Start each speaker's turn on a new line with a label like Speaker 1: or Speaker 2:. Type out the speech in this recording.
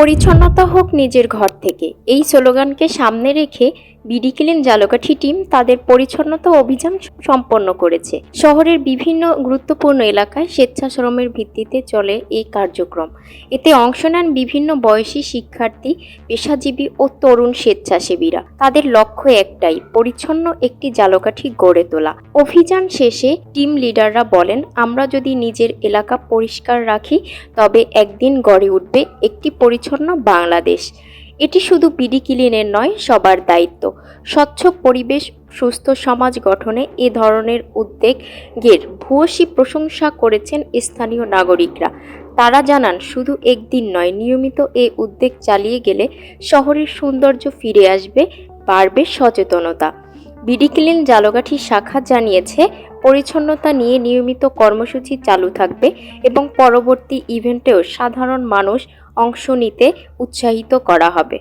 Speaker 1: পরিচ্ছন্নতা হোক নিজের ঘর থেকে। এই স্লোগানকে সামনে রেখে বিডি ক্লিন জালকাঠি টিম তাদের পরিচ্ছন্নতা অভিযান সম্পন্ন করেছে। শহরের বিভিন্ন গুরুত্বপূর্ণ এলাকায় স্বেচ্ছাশ্রমের ভিত্তিতে চলে এই কার্যক্রম। এতে অংশ নেন বিভিন্ন বয়সী শিক্ষার্থী, পেশাজীবী ও তরুণ স্বেচ্ছাসেবীরা। তাদের লক্ষ্য একটাই, পরিচ্ছন্ন একটি জালকাঠি গড়ে তোলা। অভিযান শেষে টিম লিডাররা বলেন, আমরা যদি নিজের এলাকা পরিষ্কার রাখি, তবে একদিন গড়ে উঠবে একটি পরিচ্ছন্ন বাংলাদেশ। এটি শুধু বিডি ক্লিনের নয়, সবার দায়িত্ব। স্বচ্ছ পরিবেশ, সুস্থ সমাজ গঠনে এ ধরনের উদ্যোগের ভূয়সী প্রশংসা করেছেন স্থানীয় নাগরিকরা। তারা জানান, শুধু একদিন নয়, নিয়মিত এ উদ্যোগ চালিয়ে গেলে শহরের সৌন্দর্য ফিরে আসবে, বাড়বে সচেতনতা। বিডি জালগাঠির শাখা জানিয়েছে, পরিচ্ছন্নতা নিয়ে নিয়মিত কর্মসূচি চালু থাকবে এবং পরবর্তী ইভেন্টেও সাধারণ মানুষ অংশ নিতে উৎসাহিত করা হবে।